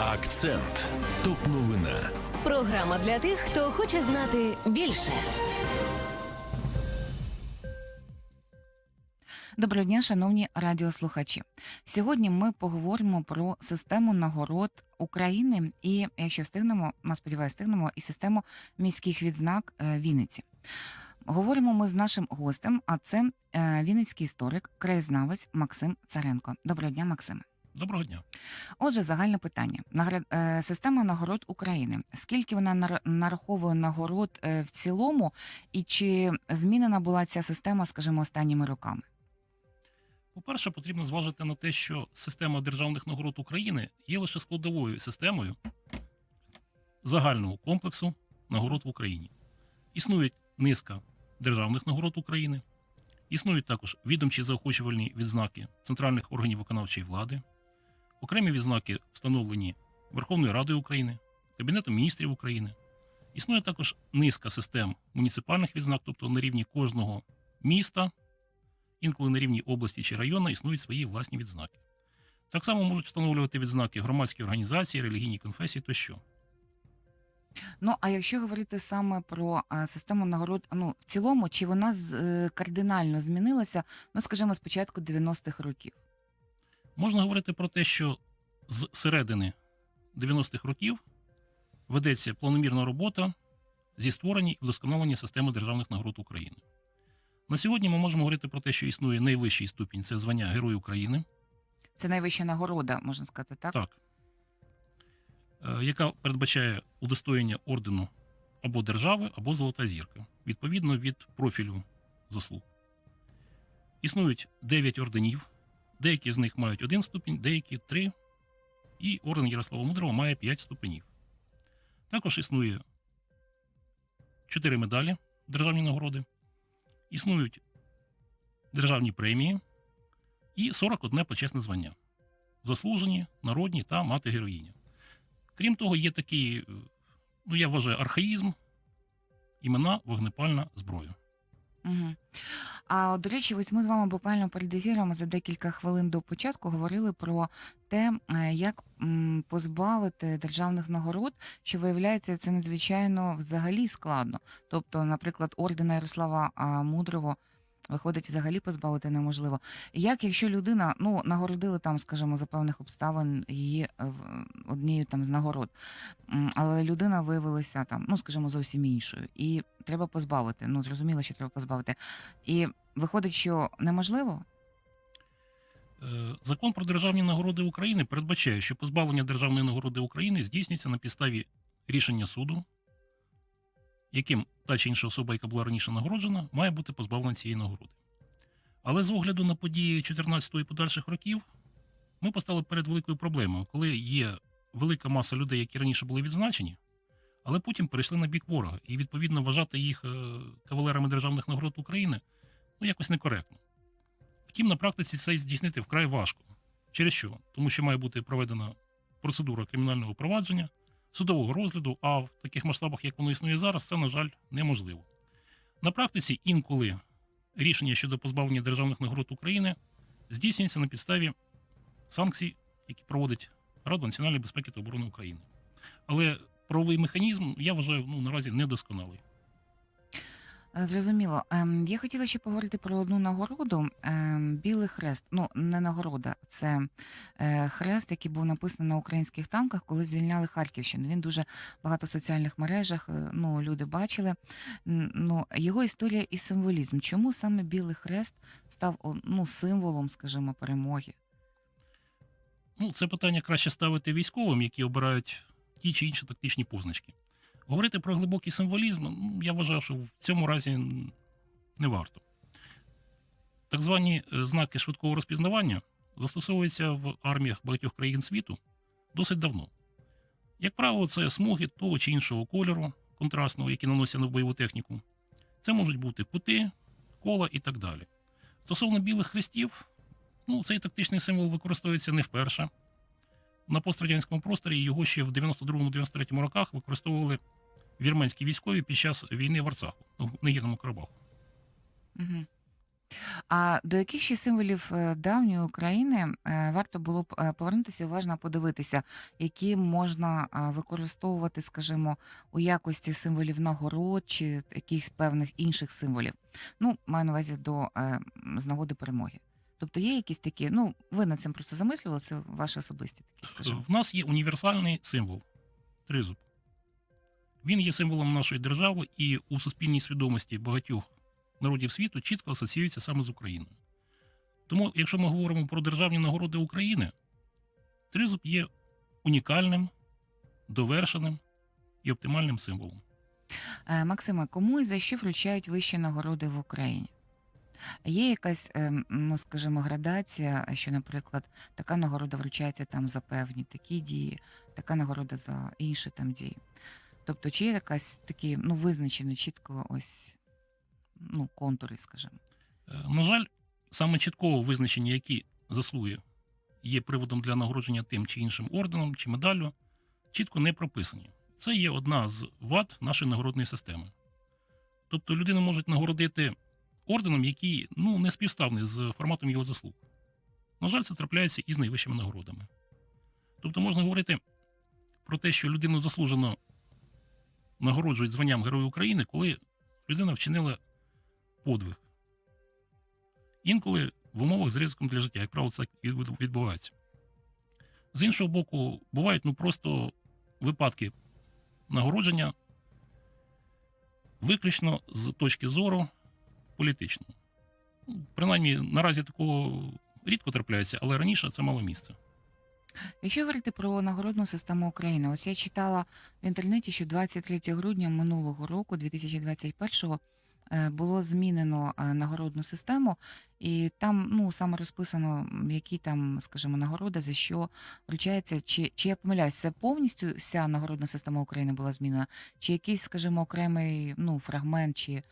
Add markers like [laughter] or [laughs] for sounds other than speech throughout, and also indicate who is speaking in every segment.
Speaker 1: Акцент. Топ новина.
Speaker 2: Програма для тих, хто хоче знати більше.
Speaker 3: Доброго дня, шановні радіослухачі. Сьогодні ми поговоримо про систему нагород України і, якщо встигнемо, на сподіваюся, встигнемо, і систему міських відзнак е, Вінниці. Говоримо ми з нашим гостем, а це е, вінницький історик, краєзнавець Максим Царенко. Доброго дня, Максиме.
Speaker 4: Доброго дня.
Speaker 3: Отже, загальне питання. Е, Система нагород України. Скільки вона нараховує нагород е, в цілому, і чи змінена була ця система, скажімо, останніми роками?
Speaker 4: По-перше, потрібно зважити на те, що система державних нагород України є лише складовою системою загального комплексу нагород в Україні. Існує низка державних нагород України, існують також відомчі заохочувальні відзнаки центральних органів виконавчої влади, окремі відзнаки, встановлені Верховною Радою України, Кабінетом міністрів України. Існує також низка систем муніципальних відзнак, тобто на рівні кожного міста інколи на рівні області чи району існують свої власні відзнаки. Так само можуть встановлювати відзнаки громадські організації, релігійні конфесії тощо.
Speaker 3: Ну а якщо говорити саме про е, систему нагород, ну в цілому, чи вона е, кардинально змінилася, ну скажімо, з початку 90-х років?
Speaker 4: Можна говорити про те, що з середини 90-х років ведеться планомірна робота зі створення і вдосконалення системи державних нагород України. На сьогодні ми можемо говорити про те, що існує найвищий ступінь це звання Герой України.
Speaker 3: Це найвища нагорода, можна сказати, так?
Speaker 4: Так. Е, яка передбачає удостоєння ордену або держави, або Золота зірка, відповідно від профілю заслуг. Існують 9 орденів, деякі з них мають один ступінь, деякі три, і орден Ярослава Мудрого має 5 ступенів. Також існує 4 медалі державні нагороди, існують державні премії і 41 почесне звання заслужені, народні та мати героїня. Крім того, є такий, ну я вважаю, архаїзм, імена вогнепальна зброя.
Speaker 3: Угу. А до речі, ось ми з вами буквально перед ефіром за декілька хвилин до початку говорили про те, е, як позбавити державних нагород, що виявляється, це надзвичайно взагалі складно. Тобто, наприклад, ордена Ярослава Мудрого. Виходить, взагалі позбавити неможливо. Як якщо людина ну нагородили там, скажімо, за певних обставин її е, однією там з нагород, але людина виявилася там, ну скажімо, зовсім іншою, і треба позбавити. Ну зрозуміло, що треба позбавити. І виходить, що неможливо.
Speaker 4: Е, Закон про державні нагороди України передбачає, що позбавлення державної нагороди України здійснюється на підставі рішення суду, яким та чи інша особа, яка була раніше нагороджена, має бути позбавлена цієї нагороди. Але з огляду на події 14 і подальших років, ми постали перед великою проблемою, коли є велика маса людей, які раніше були відзначені, але потім перейшли на бік ворога. І відповідно вважати їх е, кавалерами державних нагород України ну, якось некоректно. Втім, на практиці це здійснити вкрай важко. Через що? Тому що має бути проведена процедура кримінального провадження, судового розгляду, а в таких масштабах, як воно існує зараз, це, на жаль, неможливо. На практиці інколи рішення щодо позбавлення державних нагород України здійснюється на підставі санкцій, які проводить Рада національної безпеки та оборони України. Але правовий механізм, я вважаю, ну, наразі недосконалий.
Speaker 3: Е, Зрозуміло. Ем, я хотіла ще поговорити про одну нагороду. Ем, Білий хрест. Ну, не нагорода, це е, хрест, який був написаний на українських танках, коли звільняли Харківщину. Він дуже багато в соціальних мережах. е, Ну, люди бачили. Ну, його історія і символізм. Чому саме Білий хрест став ну, символом, скажімо, перемоги?
Speaker 4: Ну, це питання краще ставити військовим, які обирають ті чи інші тактичні позначки. Говорити про глибокий символізм, ну, я вважаю, що в цьому разі не варто. Так звані е, знаки швидкого розпізнавання застосовуються в арміях багатьох країн світу досить давно. Як правило, це смуги того чи іншого кольору контрастного, які наносять на бойову техніку. Це можуть бути кути, кола і так далі. Стосовно білих хрестів, Ну, цей тактичний символ використовується не вперше. На пострадянському просторі його ще в 92-93 роках використовували вірменські військові під час війни в Арцаху, ну, в Негірному Карабаху.
Speaker 3: Угу. А до яких ще символів е, давньої України е, варто було б е, повернутися і уважно подивитися, які можна використовувати, скажімо, у якості символів нагород чи якихось певних інших символів? Ну, маю на увазі до з нагоди перемоги. Тобто є якісь такі, ну ви над цим просто замислювали, це ваші особисті такі, скажімо.
Speaker 4: В нас є універсальний символ тризуб. Він є символом нашої держави і у суспільній свідомості багатьох народів світу чітко асоціюється саме з Україною. Тому, якщо ми говоримо про державні нагороди України, тризуб є унікальним, довершеним і оптимальним символом.
Speaker 3: Е, Максиме, кому і за що вручають вищі нагороди в Україні? Є якась, ем, ну скажімо, градація, що, наприклад, така нагорода вручається там за певні такі дії, така нагорода за інші там дії. Тобто, чи є якась такі, ну, визначені чітко ось ну, контури, скажімо.
Speaker 4: Е, На жаль, саме чіткого визначення, які заслуги є приводом для нагородження тим чи іншим орденом чи медаллю, чітко не прописані. Це є одна з вад нашої нагородної системи. Тобто людину можуть нагородити орденом, який ну, не співставний з форматом його заслуг. На жаль, це трапляється і з найвищими нагородами. Тобто можна говорити про те, що людину заслужено нагороджують званням Героя України, коли людина вчинила подвиг. Інколи в умовах з ризиком для життя, як правило, це відбувається. З іншого боку, бувають ну просто випадки нагородження виключно з точки зору політичного. Ну, Принаймні, наразі такого рідко трапляється, але раніше це мало місце.
Speaker 3: Якщо говорити про нагородну систему України, ось я читала в інтернеті, що 23 грудня минулого року, 2021-го, е, було змінено е, нагородну систему, і там ну саме розписано, які там, скажімо, нагорода за що вручається. Чи, чи я помиляюсь, це повністю вся нагородна система України була змінена, чи якийсь, скажімо, окремий ну, фрагмент чи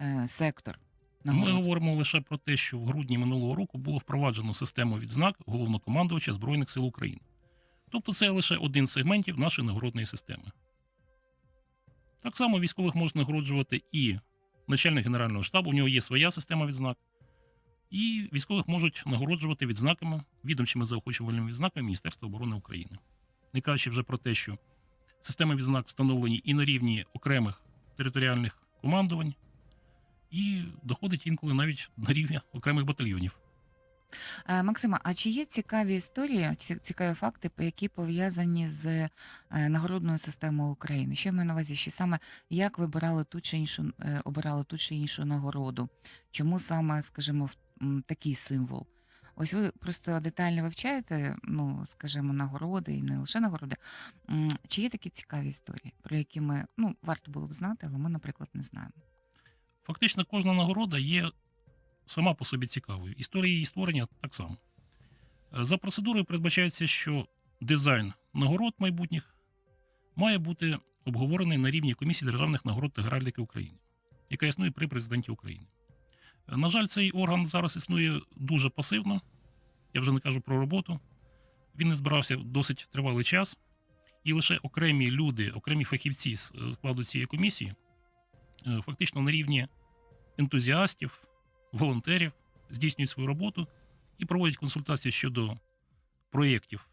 Speaker 3: е, сектор?
Speaker 4: Ми говоримо лише про те, що в грудні минулого року було впроваджено систему відзнак головнокомандувача Збройних сил України. Тобто це лише один з сегментів нашої нагородної системи. Так само військових можна нагороджувати і начальник Генерального штабу, у нього є своя система відзнак. І військових можуть нагороджувати відзнаками, відомчими заохочувальними відзнаками Міністерства оборони України. Не кажучи вже про те, що системи відзнак встановлені і на рівні окремих територіальних командувань, і доходить інколи навіть на рівні окремих батальйонів.
Speaker 3: Е, Максима, а чи є цікаві історії, цікаві факти, які пов'язані з е, нагородною системою України? Що маю на увазі, що саме як вибирали ту чи іншу е, обирали ту чи іншу нагороду? Чому саме, скажімо, такий символ? Ось ви просто детально вивчаєте, ну скажімо, нагороди і не лише нагороди. Чи є такі цікаві історії, про які ми ну варто було б знати, але ми, наприклад, не знаємо?
Speaker 4: Фактично, кожна нагорода є сама по собі цікавою. Історія її створення так само. Е, За процедурою передбачається, що дизайн нагород майбутніх має бути обговорений на рівні комісії державних нагород та геральдики України, яка існує при президенті України. Е, На жаль, цей орган зараз існує дуже пасивно. Я вже не кажу про роботу. Він не збирався досить тривалий час, і лише окремі люди, окремі фахівці з е, складу цієї комісії фактично на рівні ентузіастів, волонтерів здійснюють свою роботу і проводять консультації щодо проєктів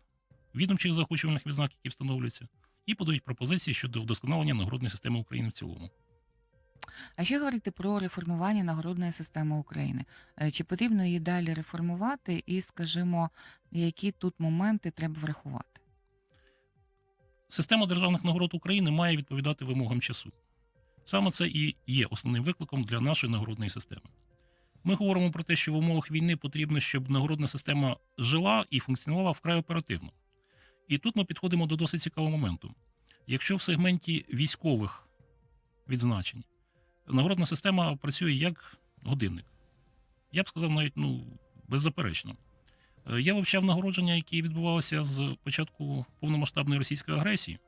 Speaker 4: відомчих заохочувальних відзнак, які встановлюються, і подають пропозиції щодо вдосконалення нагородної системи України в цілому.
Speaker 3: А що говорити про реформування нагородної системи України? Е, Чи потрібно її далі реформувати, і, скажімо, які тут моменти треба врахувати?
Speaker 4: Система державних нагород України має відповідати вимогам часу. Саме це і є основним викликом для нашої нагородної системи. Ми говоримо про те, що в умовах війни потрібно, щоб нагородна система жила і функціонувала вкрай оперативно. І тут ми підходимо до досить цікавого моменту. Якщо в сегменті військових відзначень нагородна система працює як годинник, я б сказав навіть ну, беззаперечно. Е, Я вивчав нагородження, які відбувалися з початку повномасштабної російської агресії.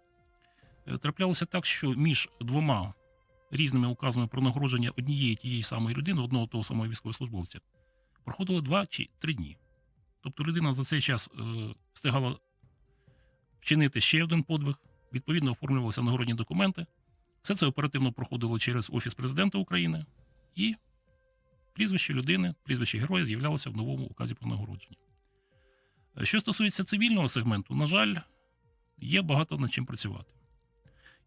Speaker 4: Е, Траплялося так, що між двома різними указами про нагородження однієї тієї самої людини, одного того самого військовослужбовця, проходило два чи три дні. Тобто людина за цей час е, встигала вчинити ще один подвиг, відповідно оформлювалися нагородні документи. Все це оперативно проходило через Офіс президента України, і Прізвище людини, прізвище героя з'являлося в новому указі про нагородження. Е, Що стосується цивільного сегменту, на жаль, є багато над чим працювати.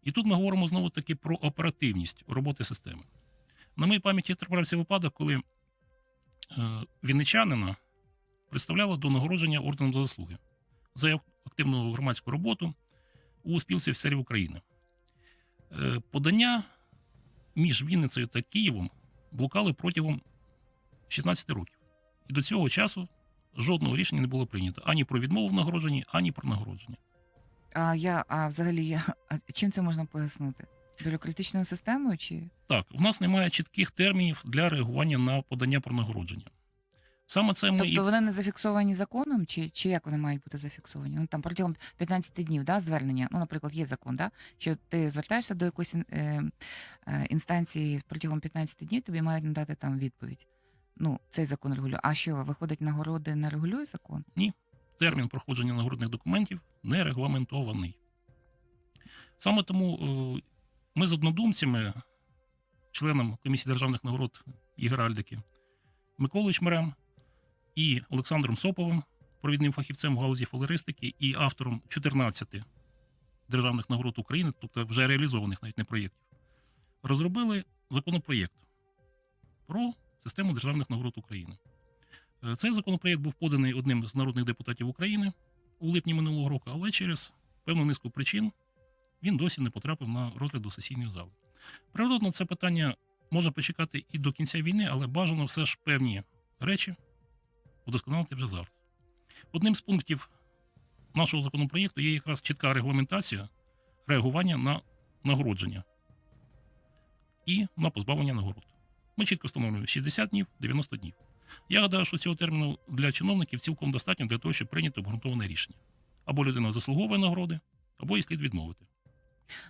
Speaker 4: І тут ми говоримо знову таки про оперативність роботи системи. На моїй пам'яті трапився випадок, коли е, вінничанина представляли до нагородження орденом за заслуги за активну громадську роботу у спілці офіцерів України. Е, Подання між Вінницею та Києвом блукали протягом 16 років. І до цього часу жодного рішення не було прийнято ані про відмову в нагородженні, ані про нагородження.
Speaker 3: А я а взагалі я [laughs] а чим це можна пояснити? Бюрократичною системою чи
Speaker 4: Так, в нас немає чітких термінів для реагування на подання про нагородження. Саме це ми
Speaker 3: тобто вони не зафіксовані законом, чи, чи як вони мають бути зафіксовані? Ну там протягом 15 днів да, звернення. Ну, наприклад, є закон, да, що ти звертаєшся до якоїсь е, е, інстанції протягом 15 днів, тобі мають надати там відповідь. Ну, цей закон регулює. А що, виходить, нагороди не регулює закон?
Speaker 4: Термін проходження нагородних документів не регламентований. Саме тому е, ми з однодумцями, членом комісії державних нагород і геральдики, Миколою Чмерем і Олександром Соповим, провідним фахівцем в галузі фолеристики і автором 14 державних нагород України, тобто вже реалізованих навіть не проєктів, розробили законопроєкт про систему державних нагород України. Е, Цей законопроєкт був поданий одним з народних депутатів України у липні минулого року, але через певну низку причин він досі не потрапив на розгляд до сесійної зали. Природно, це питання може почекати і до кінця війни, але бажано все ж певні речі удосконалити вже зараз. Одним з пунктів нашого законопроєкту є якраз чітка регламентація реагування на нагородження і на позбавлення нагород. Ми чітко встановлюємо 60 днів, 90 днів. Я гадаю, що цього терміну для чиновників цілком достатньо для того, щоб прийняти обґрунтоване рішення. Або людина заслуговує нагороди, або їй слід відмовити.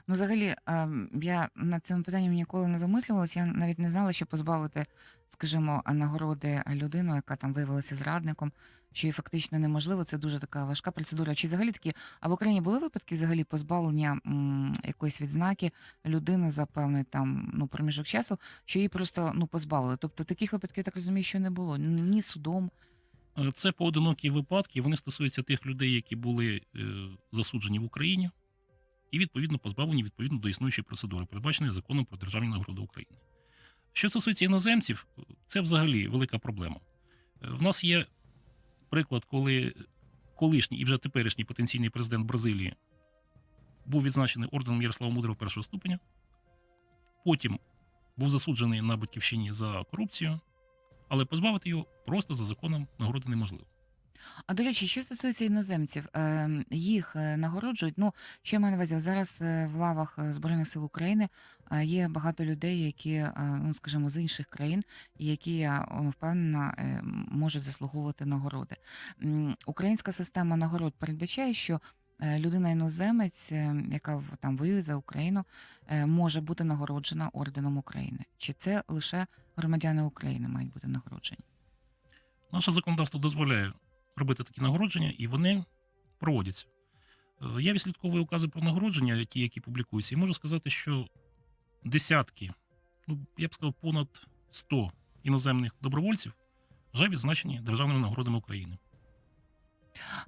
Speaker 3: Ну, взагалі, ем, я над цим питанням ніколи не замислювалася. Я навіть не знала, що позбавити, скажімо, нагороди людину, яка там виявилася зрадником, що її фактично неможливо. Це дуже така важка процедура. Чи взагалі такі, а в Україні були випадки взагалі позбавлення м, якоїсь відзнаки людини за певний там ну проміжок часу, що її просто ну позбавили. Тобто таких випадків я так розумію, що не було ні судом.
Speaker 4: Е, Це поодинокі випадки, вони стосуються тих людей, які були е, засуджені в Україні, і відповідно позбавлені відповідно до існуючої процедури, передбаченої законом про державні нагороди України. Що стосується іноземців, це взагалі велика проблема. В нас є приклад, коли колишній і вже теперішній потенційний президент Бразилії був відзначений орденом Ярослава Мудрого першого ступеня, потім був засуджений на батьківщині за корупцію, але позбавити його просто за законом нагороди неможливо.
Speaker 3: А до речі, що стосується іноземців, е, їх нагороджують. Ну, що я маю на увазі, зараз е, в лавах е, Збройних сил України е, є багато людей, які, ну скажімо, з інших країн, які я впевнена е, заслуговувати нагороди. Українська система нагород передбачає, що людина іноземець, е, яка там воює за Україну, може бути нагороджена орденом України. Чи це лише громадяни України мають бути нагороджені?
Speaker 4: Наше законодавство дозволяє робити такі нагородження, і вони проводяться. Е, Я відслідковую укази про нагородження, ті, які публікуються, і можу сказати, що десятки, ну я б сказав, понад 100 іноземних добровольців вже відзначені державними нагородами України.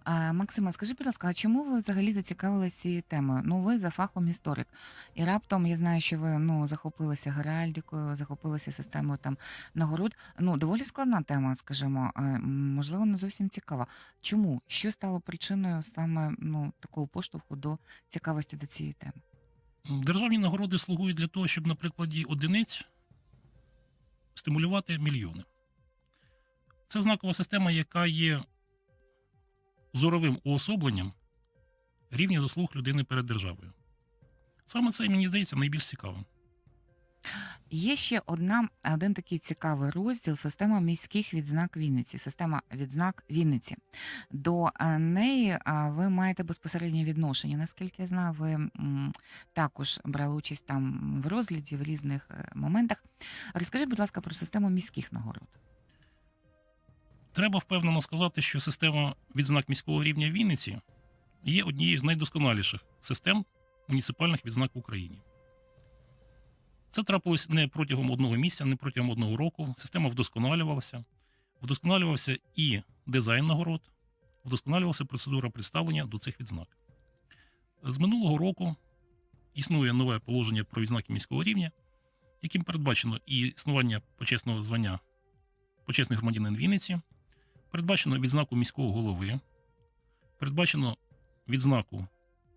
Speaker 3: А, Максима, скажи, будь ласка, а чому ви взагалі зацікавилися цією темою? Ну, ви за фахом історик. І раптом я знаю, що ви ну, захопилися геральдикою, захопилися системою там нагород. Ну, доволі складна тема, скажімо, а, можливо, не зовсім цікава. Чому? Що стало причиною саме ну, такого поштовху до цікавості до цієї теми?
Speaker 4: Державні нагороди слугують для того, щоб на прикладі одиниць стимулювати мільйони. Це знакова система, яка є зоровим уособленням рівня заслуг людини перед державою. Саме це, мені здається, найбільш цікавим.
Speaker 3: Є ще одна, один такий цікавий розділ система міських відзнак Вінниці. Система відзнак Вінниці. До е, неї ви маєте безпосереднє відношення. Наскільки я знаю, ви також брали участь там в розгляді в різних е, моментах. Розкажіть, будь ласка, про систему міських нагород.
Speaker 4: Треба впевнено сказати, що система відзнак міського рівня Вінниці є однією з найдосконаліших систем муніципальних відзнак в Україні. Це трапилось не протягом одного місяця, не протягом одного року. Система вдосконалювалася. Вдосконалювався і дизайн нагород, вдосконалювалася процедура представлення до цих відзнак. З минулого року існує нове положення про відзнаки міського рівня, яким передбачено і існування почесного звання почесний громадянин Вінниці, передбачено відзнаку міського голови, передбачено відзнаку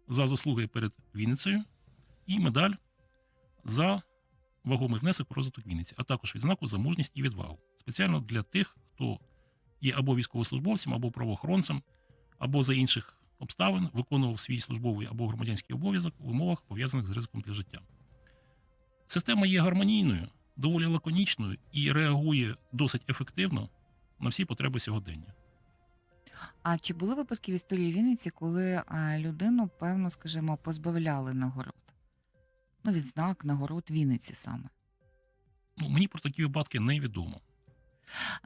Speaker 4: за заслуги перед Вінницею і медаль за вагомий внесок у розвиток Вінниці, а також відзнаку за мужність і відвагу. Спеціально для тих, хто є або військовослужбовцем, або правоохоронцем, або за інших обставин виконував свій службовий або громадянський обов'язок в умовах, пов'язаних з ризиком для життя. Система є гармонійною, доволі лаконічною і реагує досить ефективно на всі потреби сьогодення.
Speaker 3: А чи були випадки в історії Вінниці, коли а, людину, певно, скажімо, позбавляли нагород? Ну, відзнак, нагород Вінниці саме.
Speaker 4: Ну, мені про такі випадки невідомо.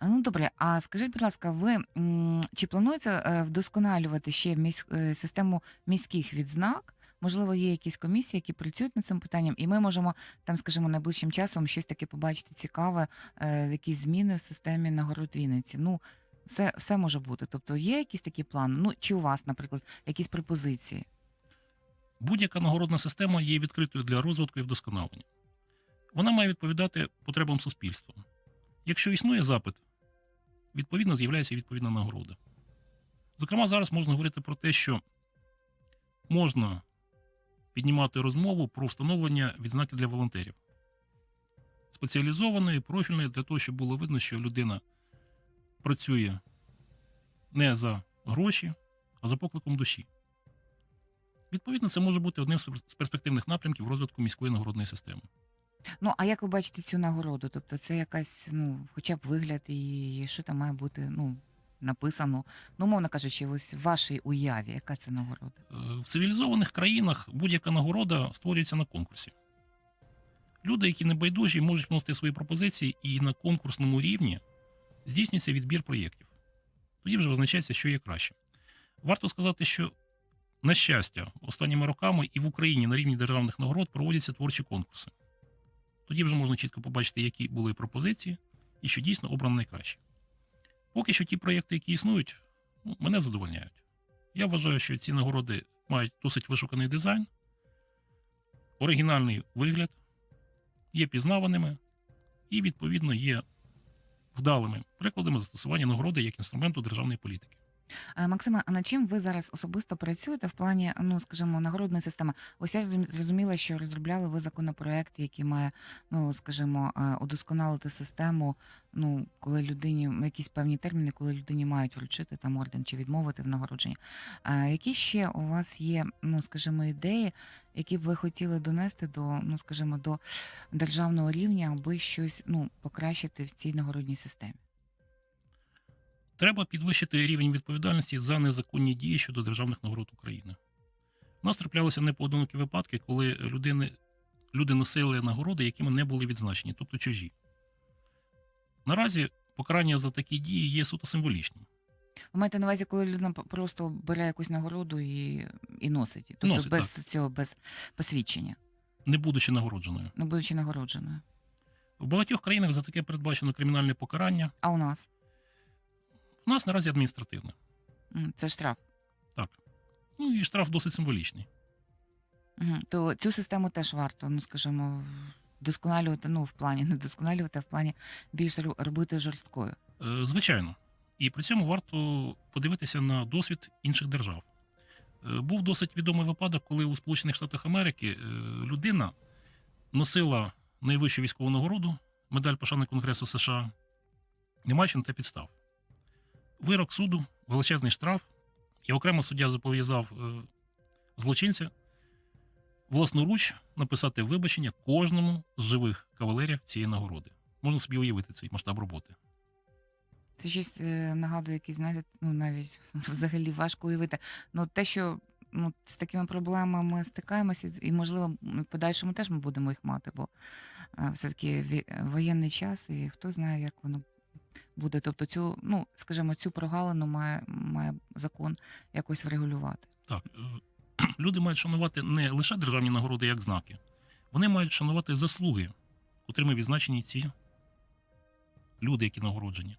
Speaker 3: Ну добре, а скажіть, будь ласка, ви м, чи планується е, вдосконалювати ще місь, е, систему міських відзнак? Можливо, є якісь комісії, які працюють над цим питанням, і ми можемо там, скажімо, найближчим часом щось таке побачити цікаве, е, якісь зміни в системі нагород Вінниці. Ну, все, все може бути. Тобто є якісь такі плани? Ну чи у вас, наприклад, якісь пропозиції?
Speaker 4: Будь-яка нагородна система є відкритою для розвитку і вдосконалення. Вона має відповідати потребам суспільства. Якщо існує запит, відповідно з'являється відповідна нагорода. Зокрема, зараз можна говорити про те, що можна піднімати розмову про встановлення відзнаки для волонтерів. Спеціалізованої, профільної, для того, щоб було видно, що людина працює не за гроші, а за покликом душі. Відповідно, це може бути одним з перспективних напрямків розвитку міської нагородної системи.
Speaker 3: Ну, а як ви бачите цю нагороду? Тобто це якась, ну, хоча б вигляд, і що там має бути, ну, написано. Ну, мовно кажучи, ось в вашій уяві, яка це нагорода?
Speaker 4: Е, В цивілізованих країнах будь-яка нагорода створюється на конкурсі. Люди, які не байдужі, можуть вносити свої пропозиції, і на конкурсному рівні здійснюється відбір проєктів. Тоді вже визначається, що є краще. Варто сказати, що, на щастя, останніми роками і в Україні на рівні державних нагород проводяться творчі конкурси. Тоді вже можна чітко побачити, які були пропозиції і що дійсно обрано найкраще. Поки що ті проєкти, які існують, ну, мене задовольняють. Я вважаю, що ці нагороди мають досить вишуканий дизайн, оригінальний вигляд, є пізнаваними і, відповідно, є вдалими прикладами застосування нагороди як інструменту державної політики.
Speaker 3: Е, Максиме, а над чим ви зараз особисто працюєте в плані, ну скажімо, нагородної системи? Ось я зрозуміла, що розробляли ви законопроект, який має, ну скажімо, е, удосконалити систему. Ну, коли людині ну, якісь певні терміни, коли людині мають вручити там орден чи відмовити в нагородженні. А які ще у вас є, ну скажімо, ідеї, які б ви хотіли донести до, ну скажімо, до державного рівня, аби щось ну покращити в цій нагородній системі?
Speaker 4: Треба підвищити рівень відповідальності за незаконні дії щодо державних нагород України. У нас траплялися непоодинокі випадки, коли людини, люди носили нагороди, якими не були відзначені, тобто чужі. Наразі покарання за такі дії є суто символічним.
Speaker 3: Ви маєте на увазі, коли людина просто бере якусь нагороду і, і носить, тобто
Speaker 4: Носить,
Speaker 3: без цього, без посвідчення,
Speaker 4: не будучи нагородженою.
Speaker 3: не будучи нагородженою.
Speaker 4: В багатьох країнах за таке передбачено кримінальне покарання.
Speaker 3: А у нас
Speaker 4: У нас наразі адміністративне.
Speaker 3: Це штраф.
Speaker 4: Так. Ну і штраф досить символічний.
Speaker 3: Угу. То цю систему теж варто, ну скажімо, вдосконалювати, ну в плані не вдосконалювати, а в плані більш робити жорсткою.
Speaker 4: Е, Звичайно. І при цьому варто подивитися на досвід інших держав. Е, Був досить відомий випадок, коли у Сполучених Штатах Америки е, людина носила найвищу військову нагороду, медаль пошани Конгресу США, не маючи на те підстав. Вирок суду, величезний штраф, і окремо суддя зобов'язав е, злочинця власноруч написати вибачення кожному з живих кавалерів цієї нагороди. Можна собі уявити цей масштаб роботи.
Speaker 3: Це щось е, нагадує, якісь, знаєте, ну навіть [laughs] взагалі важко уявити. Ну те, що ну, з такими проблемами ми стикаємося, і можливо, в подальшому теж ми будемо їх мати, бо е, все-таки воєнний час, і хто знає, як воно буде. Тобто, цю, ну скажімо, цю прогалину має, має закон якось врегулювати.
Speaker 4: Так, е, [clears throat] люди мають шанувати не лише державні нагороди як знаки, вони мають шанувати заслуги котрими відзначені ці люди, які нагороджені.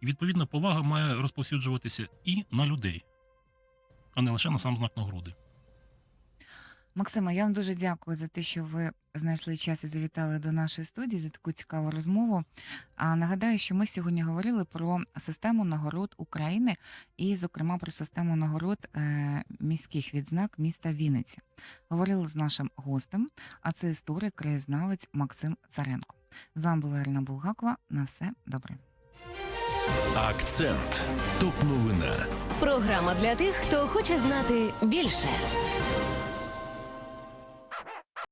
Speaker 4: І відповідно повага має розповсюджуватися і на людей, а не лише на сам знак нагороди.
Speaker 3: Максима, я вам дуже дякую за те, що ви знайшли час і завітали до нашої студії за таку цікаву розмову. А нагадаю, що ми сьогодні говорили про систему нагород України і, зокрема, про систему нагород е, міських відзнак міста Вінниці. Говорили з нашим гостем, а це історик, краєзнавець Максим Царенко. З вами була Ірина Булгакова. На все добре.
Speaker 1: Акцент. Топ новина.
Speaker 2: Програма для тих, хто хоче знати більше.